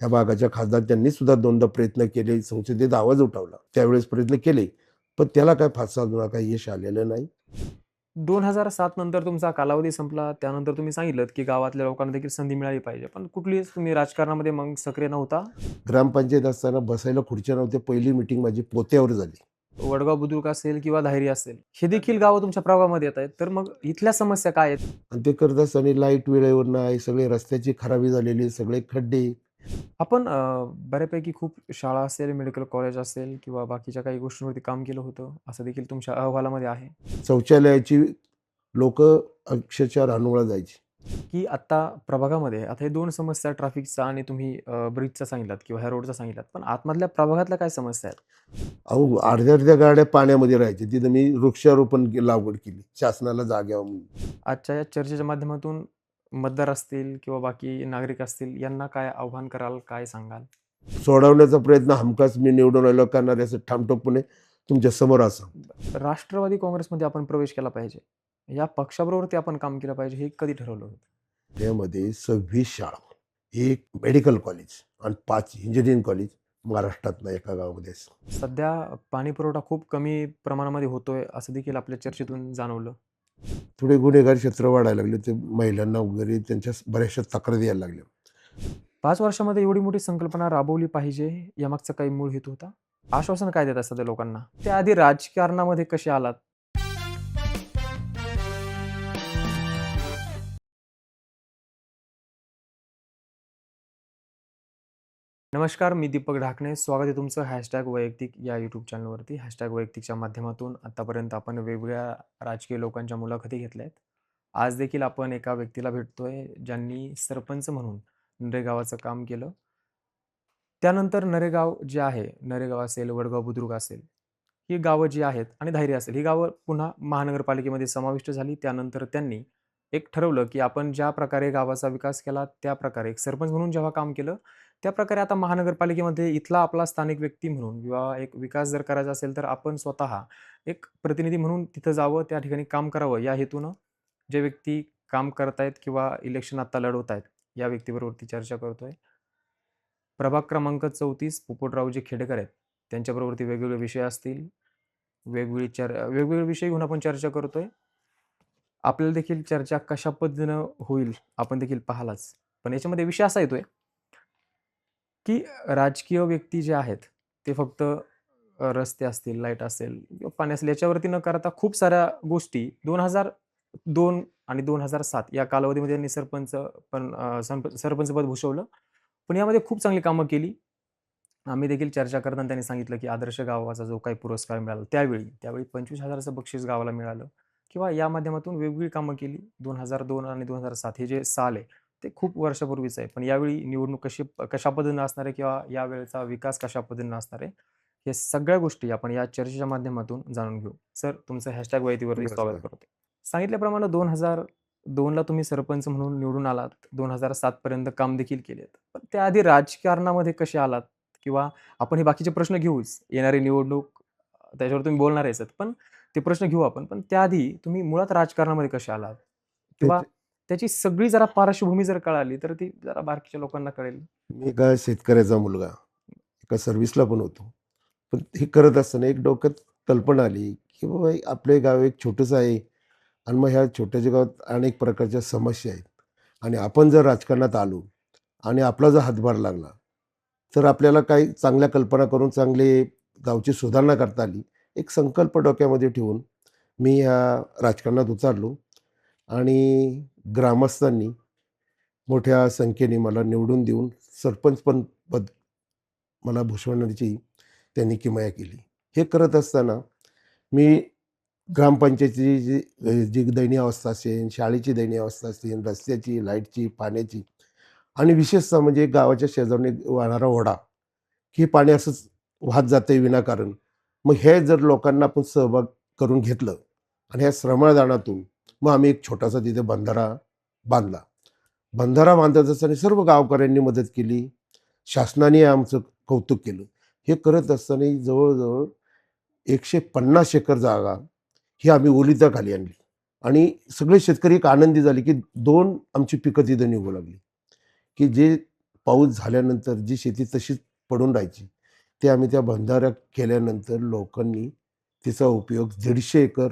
ह्या भागाच्या खासदार त्यांनी सुद्धा दोनदा प्रयत्न केले संसदेत आवाज उठवला. त्यावेळेस प्रयत्न केले पण त्याला काय फारसा अजून काही यश आलेलं नाही. दोन हजार सात नंतर तुमचा कालावधी संपला त्यानंतर तुम्ही सांगितलं की गावातल्या लोकांना देखील संधी मिळाली पाहिजे. पण कुठलीच तुम्ही राजकारणामध्ये मग सक्रिय नव्हता? ग्रामपंचायत असताना बसायला खुर्च्या नव्हत्या पहिली मिटिंग माझी पोत्यावर झाली. वडगाव बुद्रुक असेल किंवा धायरी असेल हे देखील गावं तुमच्या प्रभागामध्ये येत आहेत. तर मग इथल्या समस्या काय आहेत? आणि ते करत असताना लाइट वेळेवर नाही सगळे रस्त्याची खराबी झालेली सगळे खड्डे आपण अं, बऱ्यापैकी खूप शाळा असेल मेडिकल कॉलेज असेल किंवा बाकीच्या काही गोष्टींवरती काम केलं होतं असं देखील तुमच्या अहवालामध्ये आहे? शौचालयाची लोक अक्षरशः रानवळा जायची. की आता प्रभागामध्ये आता हे दोन समस्या ट्रॅफिकचा आणि तुम्ही ब्रिजचा सांगितलात किंवा ह्या रोडचा सांगितलात पण आतमधल्या प्रभागातल्या काय समस्या आहेत? अहो अर्ध्या अर्ध्या गाड्या पाण्यामध्ये राहायच्या. तिथं मी वृक्षारोपण के- लागवड केली. शासनाला जाग्यावर म्हणून. आजच्या या चर्चेच्या माध्यमातून मतदार असतील किंवा बाकी नागरिक असतील यांना काय आव्हान कराल काय सांगाल? सोडवण्याचा प्रयत्न हमखास मी निवडून आलो करणारे असं ठामठोकपणे तुमच्यासमोर असं. राष्ट्रवादी काँग्रेसमध्ये आपण प्रवेश केला पाहिजे. या पक्षाबरोबर ते आपण काम केलं पाहिजे हे कधी ठरवलं होतं? त्यामध्ये सव्वीस शाळा एक मेडिकल कॉलेज आणि पाच इंजिनिअरिंग कॉलेज महाराष्ट्रातलं एका गावामध्ये असं. सध्या पाणी पुरवठा खूप कमी प्रमाणामध्ये होतोय असं देखील आपल्या चर्चेतून जाणवलं. थोडे गुन्हेगार क्षेत्र वाढायला लागले. ते महिलांना वगैरे त्यांच्या बऱ्याचशा तक्रारी यायला लागल्या. पाच वर्षामध्ये एवढी मोठी संकल्पना राबवली पाहिजे यामागचा काही मूळ हेतू होता? आश्वासन काय देत असतात लोकांना? त्याआधी राजकारणामध्ये कसे आलात? नमस्कार मी दीपक ढाकणे. स्वागत आहे तुमचं हॅशटॅग वैयक्तिक या यूट्यूब चॅनलवरती हॅशटॅग वैयक्तिकच्या माध्यमातून आतापर्यंत आपण वेगवेगळ्या राजकीय लोकांच्या मुलाखती घेतल्या आहेत आज देखील आपण एका व्यक्तीला भेटतोय ज्यांनी सरपंच म्हणून नरेगावाचं काम केलं. त्यानंतर नरेगाव जे आहे नरेगाव असेल वडगाव बुद्रुक असेल ही गावं जी आहेत आणि धायरी असेल ही गावं पुन्हा महानगरपालिकेमध्ये समाविष्ट झाली. त्यानंतर त्यांनी एक ठरवलं की आपण ज्या प्रकारे गावाचा विकास केला त्या प्रकारे एक सरपंच म्हणून जेव्हा काम केलं त्या प्रकारे आता महानगरपालिकेमध्ये इथला आपला स्थानिक व्यक्ती म्हणून किंवा एक विकास जर करायचा असेल तर आपण स्वतः एक प्रतिनिधी म्हणून तिथं जावं त्या ठिकाणी काम करावं. या हेतूनं जे व्यक्ती काम करतायत किंवा इलेक्शन आता लढवत आहेत या व्यक्तीबरोबरती चर्चा करतोय. प्रभाग क्रमांक चौतीस पोपटरावजी खेडेकर आहेत. त्यांच्याबरोबरती वेगवेगळे विषय असतील. वेगवेगळी चर वेगवेगळे विषय घेऊन आपण चर्चा करतोय. आपल्याला देखील चर्चा कशा पद्धतीनं होईल आपण देखील पाहालाच. पण याच्यामध्ये विषय असा येतोय की राजकीय व्यक्ती जे आहेत ते फक्त रस्ते असतील लाइट असेल किंवा पाणी असेल याच्यावरती न करता खूप साऱ्या गोष्टी दोन हजार दोन आणि दोन हजार सात या कालावधीमध्ये त्यांनी सरपंच पण सरपंच पद सरपंचपद भूषवलं. पण यामध्ये खूप चांगली कामं केली. आम्ही देखील चर्चा करताना त्यांनी सांगितलं की आदर्श गावाचा जो काही पुरस्कार मिळाला त्यावेळी त्यावेळी पंचवीस हजाराचं बक्षीस गावाला मिळालं. किंवा या माध्यमातून वेगवेगळी कामं केली. दोन हजार दोन आणि दोन हजार सात हे जे साल आहे ते खूप वर्षापूर्वीच आहे. पण यावेळी निवडणूक कशी कशा पद्धतीनं असणार आहे किंवा यावेळेचा विकास कशा पद्धतीनं असणार आहे हे सगळ्या गोष्टी आपण या चर्चेच्या माध्यमातून जाणून घेऊ. सर तुमचं हॅशटॅग वैतीवरती स्वागत. करतो. सांगितल्याप्रमाणे दोन हजार दोनला तुम्ही सरपंच म्हणून निवडून आलात. दोन हजार सात पर्यंत काम देखील केलेत. पण त्याआधी राजकारणामध्ये कसे आलात? किंवा आपण हे बाकीचे प्रश्न घेऊच. येणारी निवडणूक त्याच्यावर तुम्ही बोलणार आहेच पण ते प्रश्न घेऊ आपण. पण त्याआधी तुम्ही मुळात राजकारणामध्ये कसे आलात? किंवा त्याची सगळी जरा पार्श्वभूमी जर कळाली तर ती जरा बाकीच्या लोकांना कळेल. मी एका शेतकऱ्याचा मुलगा एका सर्व्हिसला पण होतो. पण हे करत असताना एक डोक्यात कल्पना आली की बाबा आपले गाव एक छोटंसं आहे आणि मग ह्या छोट्याच्या गावात अनेक प्रकारच्या समस्या आहेत. आणि आपण जर राजकारणात आलो आणि आपला जर हातभार लागला तर आपल्याला काही चांगल्या कल्पना करून चांगले गावची सुधारणा करता आली. एक संकल्प डोक्यामध्ये ठेवून मी ह्या राजकारणात उचारलो आणि ग्रामस्थांनी मोठ्या संख्येने मला निवडून देऊन सरपंच पण पद मला भूषवण्याची त्यांनी किमया केली. हे करत असताना मी ग्रामपंचायतीची जी जी दयनीय अवस्था असेल शाळेची दयनीय अवस्था असेल रस्त्याची लाईटची पाण्याची आणि विशेषतः म्हणजे गावाच्या शेजारने वाहणारा ओढा की पाणी असंच वाहत जाते विनाकारण. मग हे जर लोकांना आपण सहभाग करून घेतलं आणि ह्या श्रमळदानातून मग आम्ही एक छोटासा तिथे बंधारा बांधला. बंधारा बांधत असताना सर्व गावकऱ्यांनी मदत केली. शासनाने आमचं कौतुक केलं. हे करत असताना जवळजवळ एकशे पन्नास एकर जागा ही आम्ही ओलिताखाली आणली. आणि सगळे शेतकरी एक आनंदी झाले की दोन आमची पिकं तिथं निघू लागली. की जे पाऊस झाल्यानंतर जी शेती तशीच पडून राहायची ते आम्ही त्या बंधाऱ्या केल्यानंतर लोकांनी तिचा उपयोग दीडशे एकर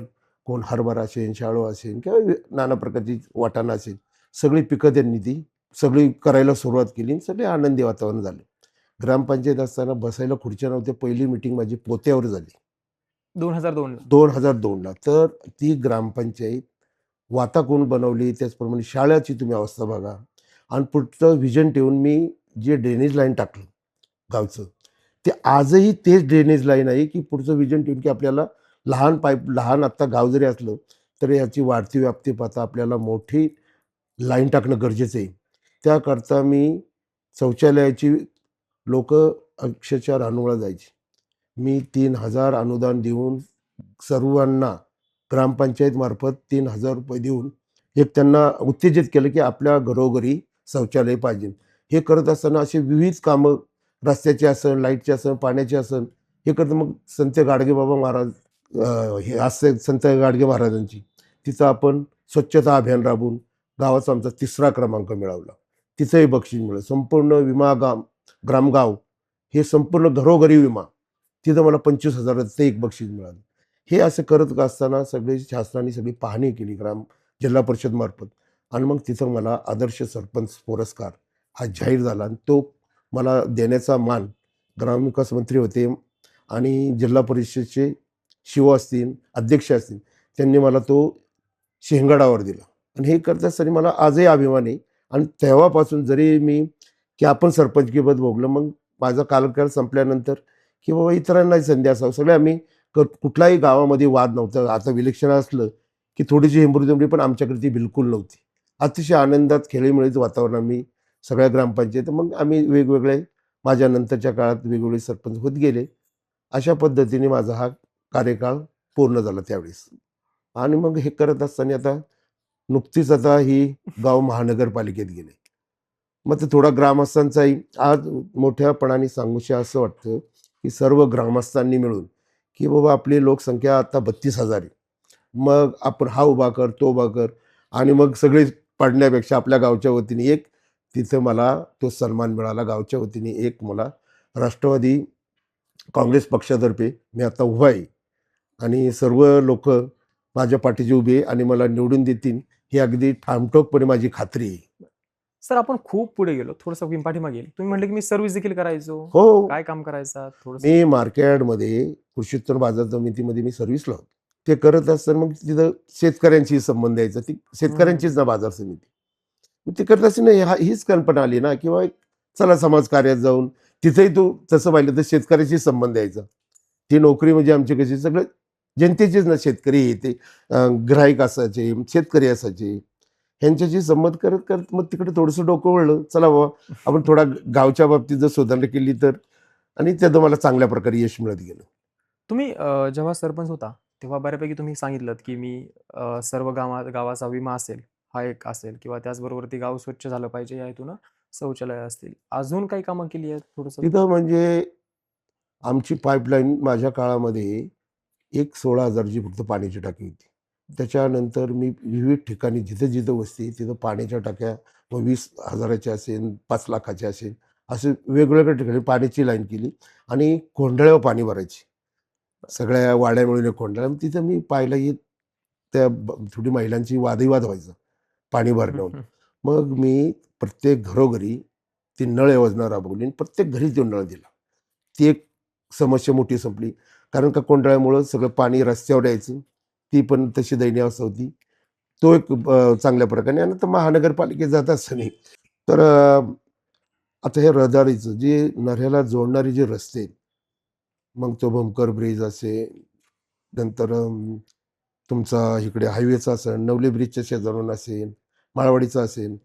कोण हरभरा असेल शाळू असेल किंवा नाना प्रकारची वाटाणा असेल सगळी पिकं त्यांनी ती सगळी करायला सुरुवात केली आणि सगळे आनंदी वातावरण झाले. ग्रामपंचायत असताना बसायला खुर्च्या नव्हत्या पहिली मिटिंग माझी पोत्यावर झाली. दोन हजार दोन दोन हजार दोनला तर ती ग्रामपंचायत वाताकुण बनवली त्याचप्रमाणे शाळेची तुम्ही अवस्था बघा. आणि पुढचं व्हिजन ठेवून मी जे ड्रेनेज लाईन टाकलं गावचं ते आजही तेच ड्रेनेज लाईन आहे की पुढचं व्हिजन ठेवून की आपल्याला लहान पाईप लहान आत्ता गाव जरी असलं तरी याची वाढती व्याप्ती पाहता आपल्याला मोठी लाईन टाकणं गरजेचं आहे. त्याकरता मी शौचालयाची लोक अक्षरशः रानोळा जायची. मी तीन हजार अनुदान देऊन सर्वांना ग्रामपंचायतमार्फत तीन हजार रुपये देऊन एक त्यांना उत्तेजित केलं की आपल्या घरोघरी शौचालय पाहिजे. हे करत असताना असे विविध कामं रस्त्याचे असन लाईटचे असन पाण्याचे असन हे करत मग संत गाडगेबाबा महाराज हे असते संत गाडगे महाराजांची. तिचं आपण स्वच्छता अभियान राबवून गावाचा आमचा तिसरा क्रमांक मिळवला. तिचंही बक्षीस मिळालं. संपूर्ण विमा गाम ग्रामगाव हे संपूर्ण घरोघरी विमा. तिथं मला पंचवीस हजाराचं एक बक्षीस मिळालं. हे असं करत असताना सगळे शासनाने सगळी पाहणी केली ग्राम जिल्हा परिषद मार्फत. आणि मग तिथं मला आदर्श सरपंच पुरस्कार हा जाहीर झाला. आणि तो मला देण्याचा मान ग्रामविकास मंत्री होते आणि जिल्हा परिषदचे शिव असतील अध्यक्ष असतील त्यांनी मला तो शेंगाडावर दिला. आणि हे करत असताना मला आजही अभिमान आहे. आणि तेव्हापासून जरी मी की आपण सरपंचकीपद भोगलं मग माझा कालकाळ संपल्यानंतर की बाबा इतरांनाही संधी असावं. सगळे आम्ही क- कुठलाही गावामध्ये वाद नव्हता. आता विलक्षण असलं की थोडीशी हेंबुरदंबरी पण आमच्याकडे ती बिलकुल नव्हती. अतिशय आनंदात खेळीमेळीचं वातावरण आम्ही सगळ्या ग्रामपंचायत मग आम्ही वेगवेगळे माझ्या नंतरच्या काळात वेगवेगळे सरपंच होत गेले. अशा पद्धतीने माझा हा कार्यकाळ पूर्ण झाला त्यावेळेस. आणि मग हे करत असताना आता नुकतीच आता ही गाव महानगरपालिकेत गेले. मग ते थोडा ग्रामस्थांचाही आज मोठ्यापणाने सांगूशी असं वाटतं की सर्व ग्रामस्थांनी मिळून की बाबा आपली लोकसंख्या आता बत्तीस हजार आहे. मग आपण हा उभा कर तो उभा कर आणि मग सगळे पडण्यापेक्षा आपल्या गावच्या वतीने एक तिथं मला तो सन्मान मिळाला. गावच्या वतीने एक मला राष्ट्रवादी काँग्रेस पक्षातर्फे मी आता उभा आहे. आणि सर्व लोक माझ्या पाठीशी उभे आणि मला निवडून देतील ही अगदी ठामठोकपणे माझी खात्री आहे. सर आपण खूप पुढे गेलो. थोडंसं पाठीमागे. तुम्ही म्हटलं की मी सर्व्हिस देखील करायचो. हो. काय काम करायचा? मी मार्केटमध्ये कृषी उत्पन्न बाजार समितीमध्ये मी सर्व्हिसला होतो. ते करत असताना मग तिथं शेतकऱ्यांशी संबंध यायचा. ती शेतकऱ्यांचीच ना बाजार समिती. मग ते करत असताना हीच कल्पना आली ना किंवा चला समाज कार्यात जाऊन तिथेही तू तसं पाहिलं तर शेतकऱ्याशी संबंध यायचा. ती नोकरी म्हणजे आमची कशी सगळं जनतेचेच ना शेतकरी ते ग्राहक असायचे शेतकरी असायचे. ह्यांच्याशी संमत करत करत मग तिकडे थोडंसं डोकं वळलं चला बाबा आपण थोडा गावच्या बाबतीत जर सुधारणा केली तर. आणि त्याचं मला चांगल्या प्रकारे यश मिळत गेलं. तुम्ही जेव्हा सरपंच होता तेव्हा बऱ्यापैकी तुम्ही सांगितलं की मी सर्व गावा गावाचा विमा असेल हा एक असेल किंवा त्याचबरोबर ते गाव स्वच्छ झालं पाहिजे या हेतून शौचालय असतील. अजून काही कामं केली आहेत थोडस? तिथं म्हणजे आमची पाईपलाईन माझ्या काळामध्ये एक सोळा हजारची फक्त पाण्याची टाकी होती. त्याच्यानंतर मी विविध ठिकाणी जिथं जिथं वस्ती तिथं पाण्याच्या टाक्या मग वीस हजाराच्या असेल पाच लाखाच्या असेल असे वेगवेगळ्या ठिकाणी पाण्याची लाईन केली आणि कोंडळ्यावर पाणी भरायची. सगळ्या वाड्या मिळून कोंडळ्या तिथं मी पाहिलं की त्या थोडी महिलांची वादविवाद व्हायचा पाणी भरण्यावर. मग मी प्रत्येक घरोघरी ती नळ योजना राबवली आणि प्रत्येक घरी तो नळ दिला. ती एक समस्या मोठी संपली. कारण का कोंडाळ्यामुळं सगळं पाणी रस्त्यावर यायचं. ती पण तशी दयनीय अवस्था होती. तो एक चांगल्या प्रकारे आणि आता महानगरपालिकेत जात असताना. तर आता हे रहदारीचं जे नऱ्याला जोडणारे जे रस्ते मग तो भमकर ब्रिज असेल नंतर तुमचा इकडे हायवेचा असेल नवले ब्रिजच्या शेजारून असेल माळवाडीचा असेल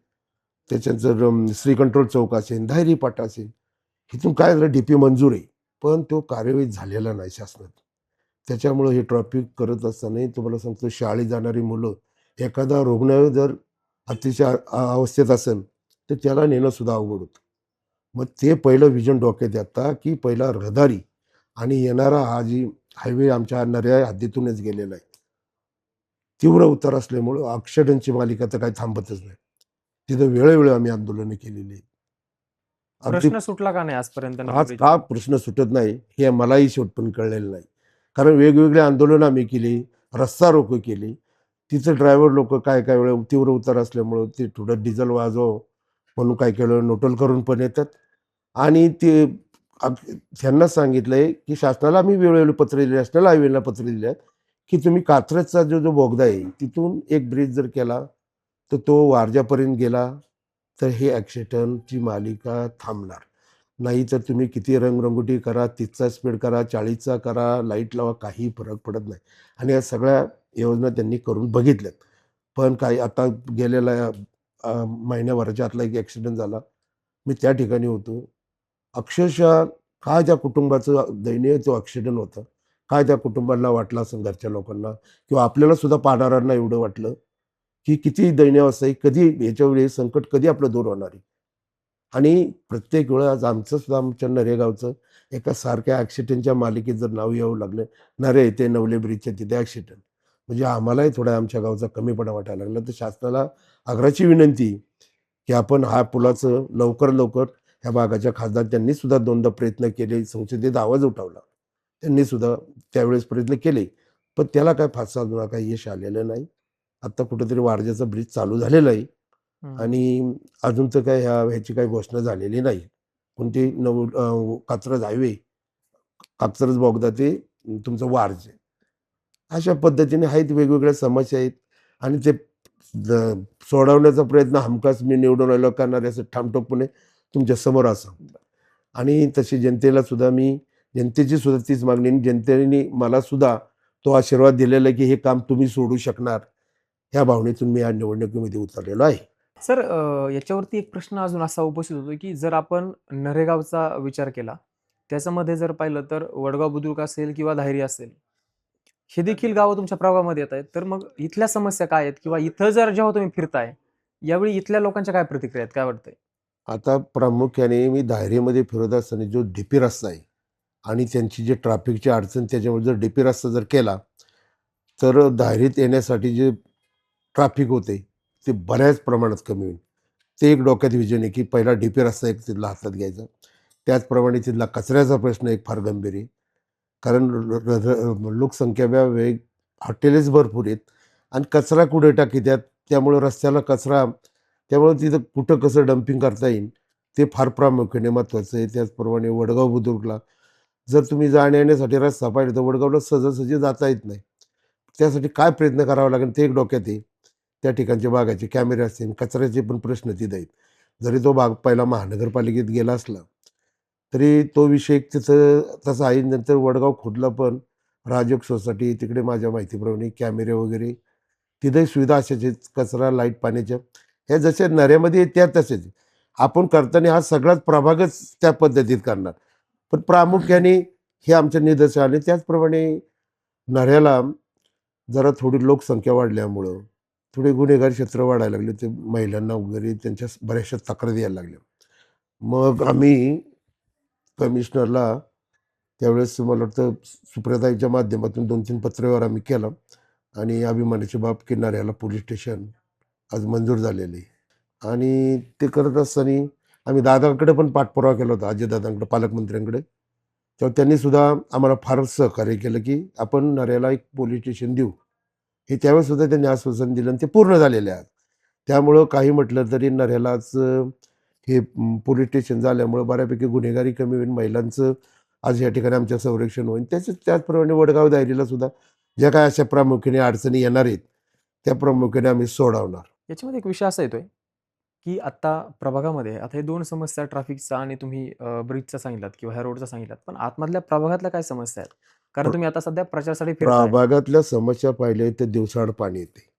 त्याच्यानंतर श्रीकंट्रोल चौक असेल धायरी पाटा असेल. इथून काय झालं? डी पी मंजूर आहे. पण तो कार्यवाही झालेला नाही शासनात. त्याच्यामुळं हे ट्रॅफिक करत असतानाही तुम्हाला सांगतो शाळेत जाणारी मुलं एखादा रुग्ण जर अतिशय अवस्थेत असेल तर त्याला नेणंसुद्धा अवघड होतं. मग ते पहिलं विजन डोक्यात येतं की पहिला रहदारी आणि येणारा हा जी हायवे आमच्या नऱ्या हद्दीतूनच गेलेला आहे. तीव्र उतार असल्यामुळं ॲक्सिडेंटची मालिका तर काही थांबतच नाही. तिथं वेळोवेळी आम्ही आंदोलनं केलेली आहेत. अगदी प्रश्न सुटला का नाही आजपर्यंत आज का प्रश्न सुटत नाही हे मलाही शेवटपर्यंत कळलेलं नाही. कारण वेगवेगळे आंदोलनं आम्ही केली रस्ता रोको केली. तिथं ड्रायव्हर लोक काय काय वेळा तीव्र उतार असल्यामुळं ते थोडं डिझेल वाजव म्हणून काय केलं नोटल करून पण येतात. आणि ते त्यांना सांगितलंय की शासनाला आम्ही वेळोवेळी पत्र दिले नॅशनल हायवेला पत्र दिले आहेत की तुम्ही कात्रजचा जो जो बोगदा आहे तिथून एक ब्रिज जर केला तर तो वारजापर्यंत गेला तर हे ॲक्सिडंटची मालिका थांबणार. नाही तर तुम्ही किती रंगरंगोटी करा तीसचा स्पीड करा चाळीसचा करा लाइट लावा काही फरक पडत नाही. आणि या सगळ्या योजना त्यांनी करून बघितल्यात. पण काही आता गेलेल्या महिन्याभराच्या आतला एक ॲक्सिडेंट झाला मी त्या ठिकाणी होतो. अक्षरशः काय त्या कुटुंबाचं दयनीय तो ॲक्सिडेंट होता काय त्या कुटुंबाला वाटलं असं घरच्या लोकांना किंवा आपल्याला सुद्धा पाहणाऱ्यांना एवढं वाटलं की किती दैन्यावस्था आहे कधी याच्या वेळी संकट कधी आपलं दूर होणार आहे. आणि प्रत्येक वेळा आज आमचं सुद्धा आमच्या नरेगावचं एका सारख्या ॲक्सिडेंटच्या मालिकेत जर नाव यावं लागलं नरे येते नवले ब्रिजच्या तिथे ॲक्सिडेंट म्हणजे आम्हालाही थोडा आमच्या गावचा कमीपणा वाटायला लागला. तर शासनाला आग्राची विनंती की आपण हा पुलाचं लवकर लवकर ह्या भागाच्या खासदार त्यांनी सुद्धा दोनदा प्रयत्न केले संसदेत आवाज उठवला. त्यांनी सुद्धा त्यावेळेस प्रयत्न केले. पण त्याला काय फारसा अजून काही यश आलेलं नाही. आत्ता कुठेतरी वारज्याचा ब्रिज चालू झालेला आहे. आणि अजून तर काय ह्या ह्याची काही घोषणा झालेली नाही. कोणती नव कात्रज हायवे कात्रज बोगदा ते तुमचं वारजे अशा पद्धतीने आहेत वेगवेगळ्या समस्या आहेत. आणि ते सोडवण्याचा प्रयत्न हमखास मी निवडून आलो करणारे असं ठामठोकपणे तुमच्यासमोर असं आणि तशी जनतेला सुद्धा मी जनतेची सुद्धा तीच मागणी आणि जनतेने मला सुद्धा तो आशीर्वाद दिलेला आहे की हे काम तुम्ही सोडू शकणार. ह्या भावनेतून मी या निवडणुकीमध्ये उतरलेलो आहे. सर याच्यावरती एक प्रश्न अजून असा उपस्थित होतो की जर आपण नरेगावचा विचार केला त्याच्यामध्ये जर पाहिलं तर वडगाव बुद्रुक असेल किंवा धायरी असेल हे देखील गावं तुमच्या प्रभागामध्ये येत आहेत. तर मग इथल्या समस्या काय आहेत किंवा इथं जर जेव्हा तुम्ही फिरताय यावेळी इथल्या लोकांच्या काय प्रतिक्रिया आहेत? काय वाटतंय? आता प्रामुख्याने मी दायरेमध्ये फिरत असताना जो डीपी रस्ता आहे आणि त्यांची जे ट्रॅफिकची अडचण त्याच्यामुळे जर डीपी रस्ता जर केला तर दायरीत येण्यासाठी जे ट्रॅफिक होते ते बऱ्याच प्रमाणात कमी होईल. ते एक डोक्यात विजन आहे की पहिला डीपी रस्ता एक तिथला हातात घ्यायचा. त्याचप्रमाणे तिथला कचऱ्याचा प्रश्न एक फार गंभीर आहे. कारण लोकसंख्या वेग हॉटेलेच भरपूर आहेत आणि कचरा कुठे टाकीत्यात? त्यामुळं रस्त्याला कचरा त्यामुळे तिथं कुठं कसं डम्पिंग करता येईल? ते फार प्रामुख्याने महत्त्वाचं आहे. त्याचप्रमाणे वडगाव बुद्रुकला जर तुम्ही जाण्या येण्यासाठी रस्ता पाहिजे तर वडगावला सहजासहजी जाता येत नाही. त्यासाठी काय प्रयत्न करावा लागेल ते एक डोक्यात आहे. त्या ठिकाणचे बागाचे कॅमेरे असतील कचऱ्याचे पण प्रश्न तिथं आहेत. जरी तो भाग पहिला महानगरपालिकेत गेला असला तरी तो विषय तिथं तसा आहे. नंतर वडगाव खुदला पण राजयोग सोसायटी तिकडे माझ्या माहितीप्रमाणे कॅमेरे वगैरे तिथे सुविधा असायचे कचरा लाइट पाण्याच्या ह्या जशा नऱ्यामध्ये त्या तसेच आपण करताना हा सगळाच प्रभागच त्या पद्धतीत करणार. पण प्रामुख्याने हे आमच्या निदर्शन आले त्याचप्रमाणे नऱ्याला जरा थोडी लोकसंख्या वाढल्यामुळं थोडे गुन्हेगारी क्षेत्र वाढायला लागले. ते महिलांना वगैरे त्यांच्या बऱ्याचशा तक्रारी यायला लागल्या. मग आम्ही कमिशनरला त्यावेळेस मला वाटतं सुप्रताईच्या माध्यमातून दोन तीन पत्रव्यवहार आम्ही केला आणि अभिमानाची बाब की नऱ्याला पोलीस स्टेशन आज मंजूर झालेलं. आहे आणि ते करत असताना आम्ही दादांकडे पण पाठपुरावा केला होता अजयदादांकडे पालकमंत्र्यांकडे. तेव्हा त्यांनीसुद्धा आम्हाला फार सहकार्य केलं की आपण नऱ्याला एक पोलीस स्टेशन देऊ. हे त्यावेळेस सुद्धा त्यांनी आश्वासन दिलं आणि ते पूर्ण झालेले आहेत. त्यामुळं काही म्हटलं तरी नऱ्यालाच हे पोलीस स्टेशन झाल्यामुळं बऱ्यापैकी गुन्हेगारी कमी होईल महिलांचं आज या ठिकाणी आमच्या संरक्षण होईल त्याच त्याचप्रमाणे वडगाव दायरीला सुद्धा ज्या काय अशा प्रामुख्याने अडचणी येणार आहेत त्या प्रामुख्याने आम्ही सोडवणार. याच्यामध्ये एक विषय असा येतोय की आता प्रभागामध्ये आता हे दोन समस्या ट्रॅफिकचा आणि तुम्ही ब्रिजचा सांगितलात किंवा ह्या रोडचा सांगितलात पण आतमधल्या प्रभागातल्या काय समस्या आहेत? कारण तुम्ही आता सध्या प्रचारासाठी फिरताय. प्रभागातल्या समस्या पाहिल्या तर दिवसाआड पाणी येते.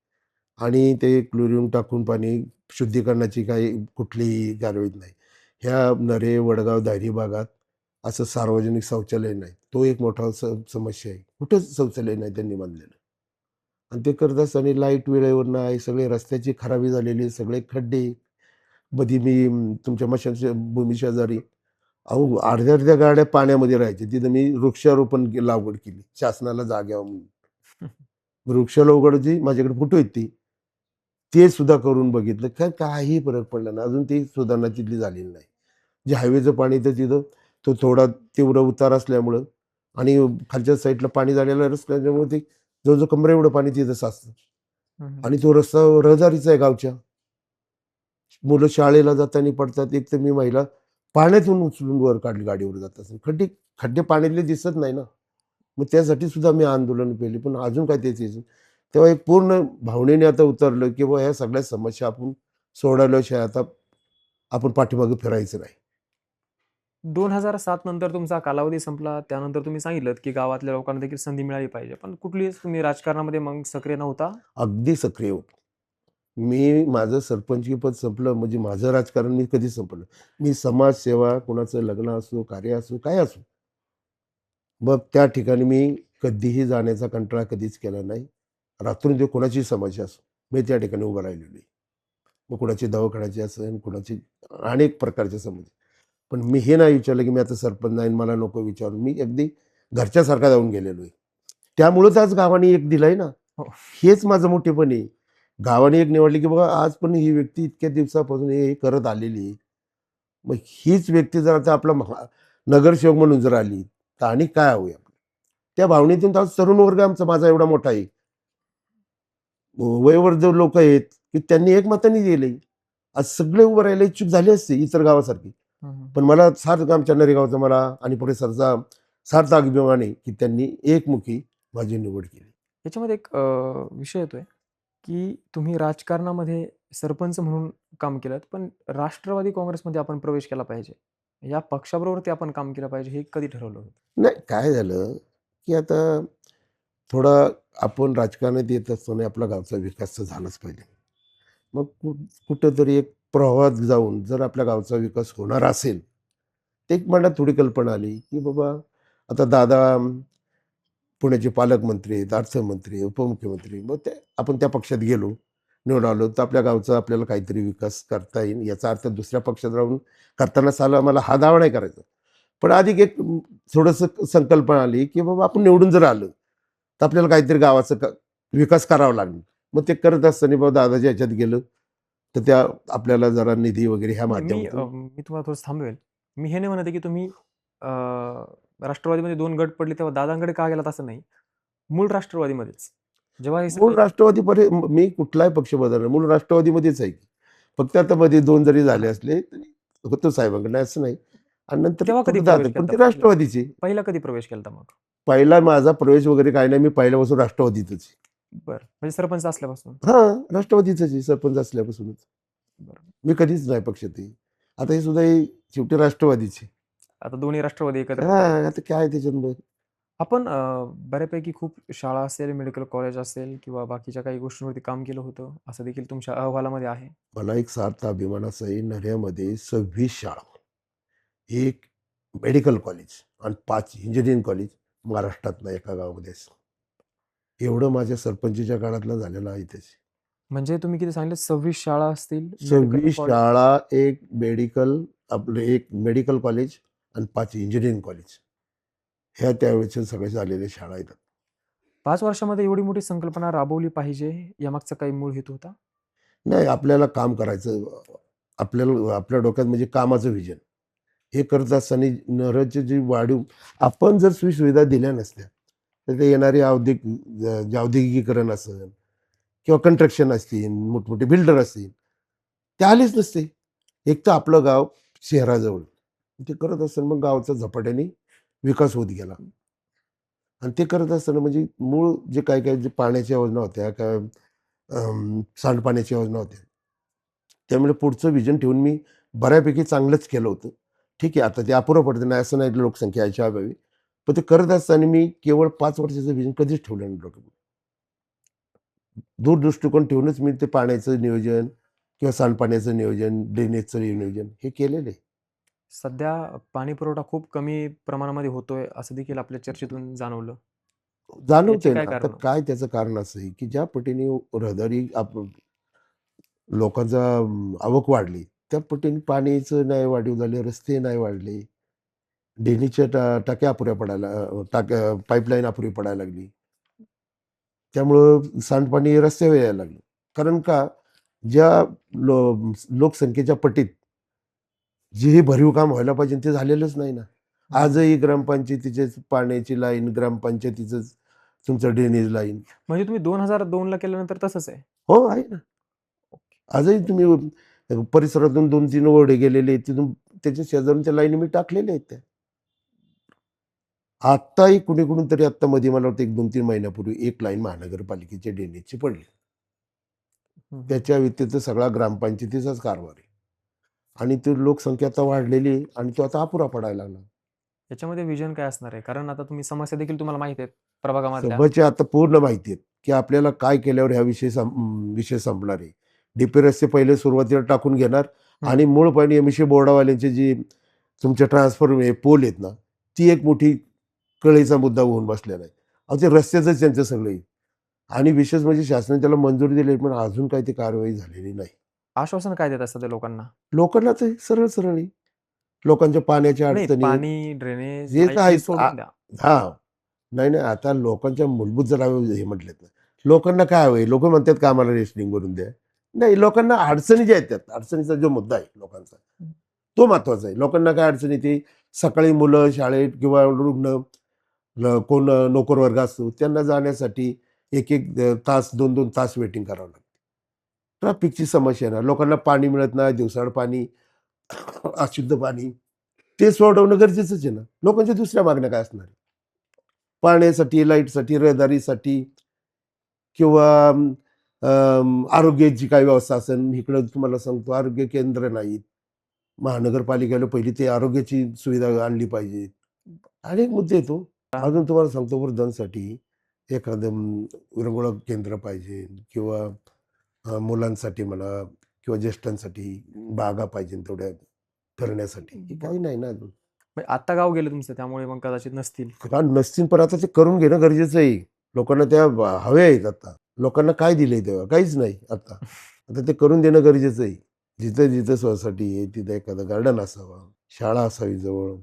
आणि ते क्लोरिन टाकून पाणी शुद्धीकरणाची काही कुठलीही गारवीत नाही. ह्या नरे वडगाव दायरी भागात असं सार्वजनिक शौचालय नाही. तो एक मोठा स समस्या आहे. कुठंच शौचालय नाही त्यांनी बांधलेलं? आणि ते करत असताना लाइट वेळेवर नाही सगळे रस्त्याची खराबी झालेली सगळे खड्डे. मध्ये मी तुमच्या मशान भूमी शेजारी अहो अर्ध्या अर्ध्या गाड्या पाण्यामध्ये राहायच्या. तिथं मी वृक्षारोपण लागवड केली. शासनाला जाग्यावर म्हणून. वृक्षारोपण जी माझ्याकडे फोटो आहेत ती. ते सुद्धा करून बघितलं. काय काही फरक पडला ना अजून ती सुधारणा तिथली झालेली नाही. जे हायवेचं पाणी तर तिथं तो थोडा तीव्र उतार असल्यामुळं आणि खालच्या साईडला पाणी झालेलं असल्यामुळे ते जवळजवळ कमरे एवढं पाणी तिथं साचतं. आणि तो रस्ता रहदारीचा आहे गावच्या. मुलं शाळेला जाताना पडतात. एक तर मी महिला पाण्यातून उचलून वर काढली गाडीवर जात असेल खड्डे खड्डे पाण्यातले दिसत नाही ना. मग त्यासाठी सुद्धा मी आंदोलन केली पण अजून काय त्याचे तेव्हा एक पूर्ण भावनेने आता उतरलं की बुवा ह्या सगळ्या समस्या आपण सोडवल्याशिवाय आता आपण पाठीमागे फिरायचं नाही. दोन हजार सात नंतर तुमचा कालावधी संपला. त्यानंतर तुम्ही सांगितलं की गावातल्या लोकांना देखील संधी मिळाली पाहिजे. पण कुठलीच तुम्ही राजकारणामध्ये मग सक्रिय नव्हता? अगदी सक्रिय होतो. मी माझं सरपंची पद संपलं म्हणजे माझं राजकारण मी कधी संपलं? मी समाजसेवा कोणाचं लग्न असो कार्य असो काय असो. मग त्या ठिकाणी मी कधीही जाण्याचा कंटाळा कधीच केला नाही. रात्रून ते कोणाची समस्या असो मी त्या ठिकाणी उभं राहिलेलो आहे मग कोणाची दवाखान्याची असेल कोणाची अनेक प्रकारच्या समस्या पण मी हे नाही विचारलं की मी आता सरपंच नाही मला नको विचारून. मी अगदी घरच्यासारखा जाऊन गेलेलो आहे. त्यामुळंच आज गावाने एक दिलाय ना. हो. हेच माझं मोठेपण आहे. गावाने एक निवडली की बघा आज पण ही व्यक्ती इतक्या दिवसापासून हे करत आलेली मग हीच व्यक्ती जर आता आपला महा- नगरसेवक म्हणून जर आली तर आणि काय हवं आपलं त्या भावनेतून तर आज तरुण वर्ग आमचा माझा एवढा मोठा आहे वयोवर्ध लोक आहेत की त्यांनी एक मताने दिले आज सगळे उभं राहिले इच्छुक झाले असते इतर गावासारखी. पण मला सार्थ आमच्या नरेगावचा मला आणि पुढे सरचा सार्थ अभिमान आहे की त्यांनी एकमुखी माझी निवड केली. याच्यामध्ये एक विषय येतोय. की तुम्ही राजकारणामध्ये सरपंच म्हणून काम केलं पण राष्ट्रवादी काँग्रेसमध्ये आपण प्रवेश केला पाहिजे. या पक्षाबरोबर ते आपण काम केलं पाहिजे हे कधी ठरवलं होतं? नाही काय झालं की आता थोडा आपण राजकारणात येत असताना आपला गावचा विकास तर झालाच पाहिजे. मग कु कुठंतरी एक प्रवाहात जाऊन जर आपल्या गावचा विकास होणार असेल ते एक मनात थोडी कल्पना आली की बाबा आता दादा पुण्याचे पालकमंत्री आहेत अर्थमंत्री उपमुख्यमंत्री मग ते आपण त्या पक्षात गेलो निवडून आलो तर आपल्या गावचा आपल्याला काहीतरी विकास करता येईल याचा अर्थ दुसऱ्या पक्षात राहून करताना साला मला हा दावा नाही करायचा. पण अधिक एक थोडंसं संकल्पना आली की बाबा आपण निवडून जर आलं तर आपल्याला काहीतरी गावाचं क- विकास करावा लागेल. मग ते करत असताना बाबा दादाच्या ह्याच्यात गेलं तर त्या आपल्याला जरा निधी वगैरे ह्या नाही, मी तुम्हाला थोडं थांबवेल. मी हे नाही म्हणत की तुम्ही राष्ट्रवादीमध्ये दोन गट पडले तेव्हा दादांकडे का गेलात असं नाही? मूळ राष्ट्रवादीमध्येच. जेव्हा हे मूळ सगळं- राष्ट्रवादी परे मी कुठलाही पक्ष बदलणार मूळ राष्ट्रवादीमध्येच आहे की. फक्त आता मध्ये दोन जरी झाले असले तरी होतो साहेबांकडे असं नाही. आणि नंतर तेव्हा कधी प्रवेश पण ते? राष्ट्रवादीचे. पहिला कधी प्रवेश केला मग? पहिला माझा प्रवेश वगैरे काय नाही मी पहिल्यापासून राष्ट्रवादीतच आहे. बरं. म्हणजे सरपंच असल्यापासून? हा राष्ट्रवादीच आहे सरपंच असल्यापासूनच. बरं. मी कधीच नाही पक्षात आहे. आता हे सुद्धा हे शेवटी राष्ट्रवादीचे. आता दोन्ही राष्ट्रवादी एकत्र हा आता काय त्याच्यात आपण अ, बऱ्यापैकी खूप शाळा असेल मेडिकल कॉलेज असेल किंवा बाकीच्या काही गोष्टींवरती काम केलं होतं असं देखील तुमच्या अहवालामध्ये आहे. मला एक सार्थ अभिमान असा आहे नऱ्यामध्ये सव्वीस शाळा एक मेडिकल कॉलेज आणि पाच इंजिनिअरिंग कॉलेज महाराष्ट्रातलं एका गावामध्ये असं. एवढं माझ्या सरपंचीच्या काळातलं झालेलं आहे त्याचे म्हणजे तुम्ही किती सांगितलं? सव्वीस शाळा असतील सव्वीस शाळा एक मेडिकल आपलं एक मेडिकल कॉलेज आणि पाच इंजिनिअरिंग कॉलेज ह्या त्यावेळेच्या सगळ्या झालेल्या शाळा आहेत पाच वर्षामध्ये एवढी मोठी संकल्पना राबवली पाहिजे यामागचा काही मूळ हेतू होता? नाही आपल्याला काम करायचं आपल्याला आपल्या डोक्यात म्हणजे कामाचं विजन हे करत असताना नराची जी वाढीव आपण जर सुविधा दिल्या नसत्या तर ते येणारे औद्योगिक जे औद्योगिकीकरण असेल किंवा कंस्ट्रक्शन असतील मोठमोठे बिल्डर असतील ते आलेच नसते. एक तर आपलं गाव शहराजवळ. ते करत असताना मग गावाचा झपाट्याने विकास होत गेला. आणि ते करत असताना म्हणजे मूळ जे काय काय जे पाण्याच्या योजना होत्या काय सांडपाण्याच्या योजना होत्या. त्यामुळे पुढचं विजन ठेवून मी बऱ्यापैकी चांगलंच केलं होतं. ठीक आहे आता ते अपुरं पडतं नाही असं नाही लोकसंख्या याच्या अभावी पण ते करत असताना मी केवळ पाच वर्षाचं विजन कधीच ठेवलं नाही डोक्यात दूरदृष्टिकोन ठेवूनच मी ते पाण्याचं नियोजन किंवा सांडपाण्याचं नियोजन ड्रेनेजचं नियोजन हे केलेलं आहे. सध्या पाणी पुरवठा खूप कमी प्रमाणामध्ये होतोय असं देखील आपल्या चर्चेतून जाणवलं. जाणवतंय काय ना. कारण? आता काय त्याचं कारण असं आहे की ज्या पटीने रहदारी आप लोकांचा अम, आवक वाढली त्या पटीने पाणीचं नाही वाढीव झाले रस्ते नाही वाढले डेनीच्या टा टाक्या अपुऱ्या पडायला अ, टाक्या पाईपलाईन अपुरी पडायला लागली. त्यामुळं सांडपाणी रस्त्यावर यायला लागलं. कारण का? ज्या लो लोकसंख्येच्या पटीत जे हे भरीव काम व्हायला पाहिजे ते झालेलंच नाही ना. आजही ग्रामपंचायतीचे पाण्याची लाईन ग्रामपंचायतीचं तुमचं ड्रेनेज लाईन. म्हणजे तुम्ही दोन हजार दोन ला केल्यानंतर तसंच आहे? हो आहे ना. आजही तुम्ही परिसरातून दोन तीन ओढे गेलेले आहेत, तिथून त्याच्या शेजारून त्या लाईनी मी टाकलेल्या आहेत त्या. आत्ताही कुणी कुणी तरी आत्ता मध्ये मला वाटतं एक दोन तीन महिन्यापूर्वी एक लाईन महानगरपालिकेच्या ड्रेनेजची पडली. त्याच्या व्यतिरिक्त सगळा ग्रामपंचायतीचाच कारभार आहे. आणि ती लोकसंख्या आता वाढलेली आणि तो आता अपुरा पडायला लागला. याच्यामध्ये विजन काय असणार आहे? कारण आता तुम्ही समस्या देखील तुम्हाला माहिती आहेत प्रभागामधल्या. सभेची आता पूर्ण माहिती आहे की आपल्याला काय केल्यावर ह्या विषय सं- विषय संपणार आहे. डीपी रस्ते पहिले सुरुवातीला टाकून घेणार. आणि मूळ पाणी एमएससी बोर्डावाल्यांचे जी तुमचे ट्रान्सफर पोल आहेत ना ती एक मोठी कळीचा मुद्दा होऊन बसलेला आहे. अहो ते रस्त्याचंच त्यांचं सगळं आणि विशेष म्हणजे शासनाने त्याला मंजुरी दिली पण अजून काही ती कारवाई झालेली नाही. आश्वासन काय देत असतं ते लोकांना? लोकांना ते सरळ सरळ आहे. लोकांच्या पाण्याच्या नाही अडचणी पाणी ड्रेनेज हे तर आहेच. आ- सोडून द्या. हा. नाही नाही आता लोकांच्या मूलभूत जर हे म्हटलेत ना लोकांना काय हवंय लोक म्हणतात का आम्हाला रेशनिंग करून द्या? नाही लोकांना अडचणी ज्या आहेत त्यात अडचणीचा जो मुद्दा आहे लोकांचा तो महत्त्वाचा आहे. लोकांना काय अडचण येते? सकाळी मुलं शाळेत किंवा रुग्ण ल- कोण नोकर वर्ग असतो त्यांना जाण्यासाठी एक एक तास दोन दोन तास वेटिंग करावं लागते. ट्रॅफिकची समस्या आहे ना लोकांना पाणी मिळत नाही दिवसाड पाणी अशुद्ध पाणी. ते सोडवणं गरजेचंच आहे ना. लोकांच्या दुसऱ्या मागण्या काय असणार? पाण्यासाठी लाईटसाठी रहदारीसाठी किंवा आरोग्याची काय व्यवस्था असेल इकडं तुम्हाला सांगतो आरोग्य केंद्र नाहीत. महानगरपालिकेला पहिली ते आरोग्याची सुविधा आणली पाहिजे. अनेक मुद्दे येतो अजून तुम्हाला सांगतो वृद्धांसाठी एखादं विरंगुळा केंद्र पाहिजे किंवा मुलांसाठी म्हणा किंवा ज्येष्ठांसाठी बागा पाहिजे तेवढ्या फिरण्यासाठी हे काही नाही ना अजून. म्हणजे आता गाव गेलं तुमचं त्यामुळे मग कदाचित नसतील. नसतील पण आता ते करून घेणं गरजेचं आहे. लोकांना त्या हव्या आहेत आता. लोकांना काय दिलंय तेव्हा? काहीच नाही आता. आता ते करून देणं गरजेचं आहे. जिथं जिथं सोसायटी आहे तिथं एखादं गार्डन असावं शाळा असावी जवळ.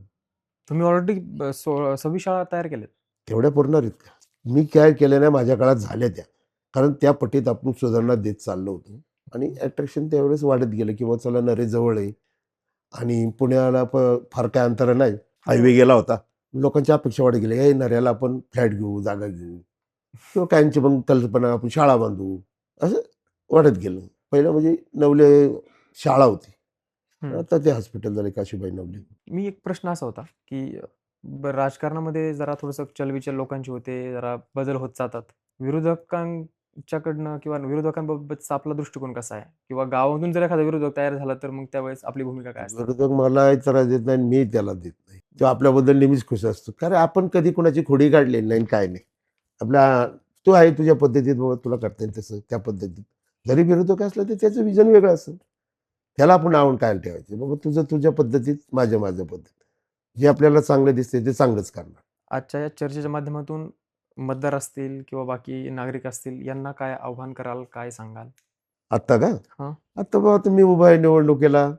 तुम्ही ऑलरेडी सव्वीस शाळा तयार केल्यात? तेवढ्या पुरणार आहेत का? मी काय केलं नाही माझ्या काळात झाल्या त्या. कारण त्या पटीत आपण सुधारणा देत चाललो होतो. आणि अट्रॅक्शन त्यावेळेस वाढत गेलं किंवा चला नरे जवळ आहे. आणि पुण्याला प फार काय अंतर नाही. हायवे गेला होता. लोकांच्या अपेक्षा वाढत गेल्या हे नऱ्याला आपण फ्लॅट घेऊ जागा घेऊ. किंवा काहींची मग कल्पना आपण शाळा बांधू. असं वाढत गेलं. पहिलं म्हणजे नवले शाळा होती. आता ते हॉस्पिटल झाले काशीबाई नवले. मी एक प्रश्न असा होता की राजकारणामध्ये जरा थोडंसं चलबिचल लोकांची होते जरा बदल होत जातात. विरोधकांच्याकडनं किंवा विरोधकांबाबतचा आपला दृष्टिकोन कसा आहे? किंवा गावातून जर एखादा विरोधक तयार झाला तर मग त्यावेळेस आपली भूमिका काय असते? विरोधक मला त्रास देत नाही मी त्याला देत नाही. तो आपल्याबद्दल नेहमीच खुश असतो. कारण आपण कधी कोणाची खोडी काढलेली नाही आणि काय नाही. आपला तू आहे तुझ्या पद्धतीत बाबा तुला करता येईल तसं त्या पद्धतीत. जरी विरोधक असलं तर त्याचं विजन वेगळं असेल त्याला आपण आवड काय ठेवायचं. बाबा तुझं तुझ्या पद्धतीत माझ्या माझ्या पद्धतीत. जे आपल्याला चांगलं दिसते ते चांगलंच करणार. आजच्या या चर्चेच्या माध्यमातून मतदार असतील किंवा बाकी नागरिक असतील यांना काय आव्हान कराल काय सांगाल? आत्ता का? हां. आत्ता बाबा तुम्ही उभा आहे निवडणुकीला.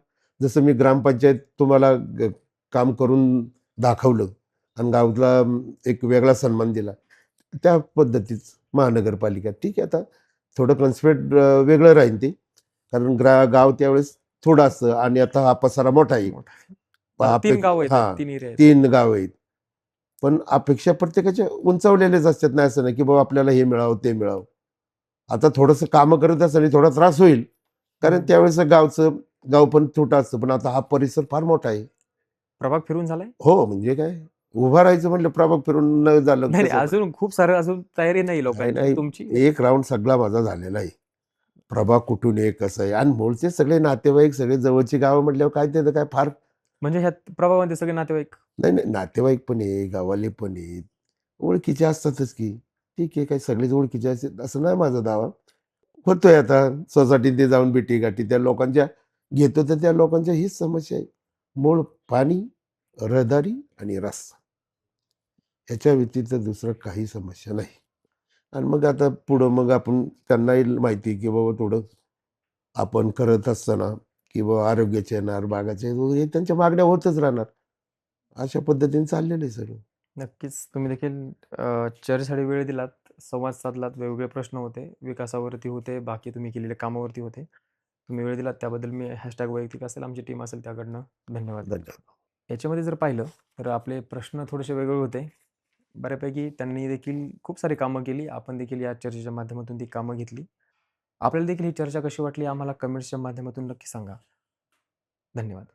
जसं मी ग्रामपंचायत तुम्हाला ग- काम करून दाखवलं आणि गावातला एक वेगळा सन्मान दिला. त्या पद्धतीत महानगरपालिका ठीक आहे आता थोडं कन्स्पेक्ट वेगळं राहील ते. कारण ग्रा गाव त्यावेळेस थोडं असतं आणि आता हा पसारा मोठा आहे. तीन गाव आहेत हां. तीन एरिया आहेत. तीन गाव आहेत. पण अपेक्षा प्रत्येकाच्या उंचावलेल्याच असतात नाही असं नाही की बाबा आपल्याला हे मिळावं ते मिळावं. आता थोडंसं कामं करत असताना थोडा त्रास होईल. कारण. त्यावेळेस गावचं गाव पण छोटं असतं पण आता हा परिसर फार मोठा आहे. प्रभाग फिरून झालाय? हो म्हणजे काय? उभा राहायचं म्हणलं प्रभाग फिरून न झालं नाही? अजून खूप सारं अजून तयारी नाही लोकांची. तुमची? एक राऊंड सगळा माझा झालेला आहे. प्रभाग कुठून आहे कसं आहे? आणि मूळचे सगळे नातेवाईक सगळे जवळची गावं म्हटल्यावर काय ते काय फार म्हणजे ह्या प्रभागामध्ये सगळे नातेवाईक? नाही नाही नातेवाईक पण आहे गावाले पण आहेत. ओळखीचे असतातच की. ठीक आहे काय सगळेच ओळखीचे असतात असं नाही माझा दावा. होतोय आता सोसायटीत ते जाऊन भेटी गाठी त्या लोकांच्या घेतो तर त्या लोकांच्या हीच समस्या आहे. मूळ पाणी रहदारी आणि रस्ता. ह्याच्या व्यतिरिक्त दुसरं काही समस्या नाही. आणि मग आता पुढं मग आपण त्यांनाही माहिती की बाबा थोडं आपण करत असताना किंवा आरोग्याचे येणार बागाचे हे त्यांच्या मागण्या होतच राहणार. अशा पद्धतीने चाललेलं आहे सगळं. नक्कीच. तुम्ही देखील चर्चेसाठी वेळ दिलात संवाद साधलात वेगवेगळे प्रश्न होते विकासावरती होते बाकी तुम्ही केलेल्या कामावरती होते. तुम्ही वेळ दिलात त्याबद्दल मी हॅशटॅग वैयक्तिक असेल आमची टीम असेल त्याकडनं. धन्यवाद. धन्यवाद. याच्यामध्ये जर पाहिलं तर आपले प्रश्न थोडेसे वेगळे होते. बऱ्यापैकी त्यांनी देखील खूप सारी कामं केली. आपण देखील या चर्चेच्या माध्यमातून ती कामं घेतली. आपल्याला देखील ही चर्चा कशी वाटली आम्हाला कमेंट्सच्या माध्यमातून नक्की सांगा. धन्यवाद.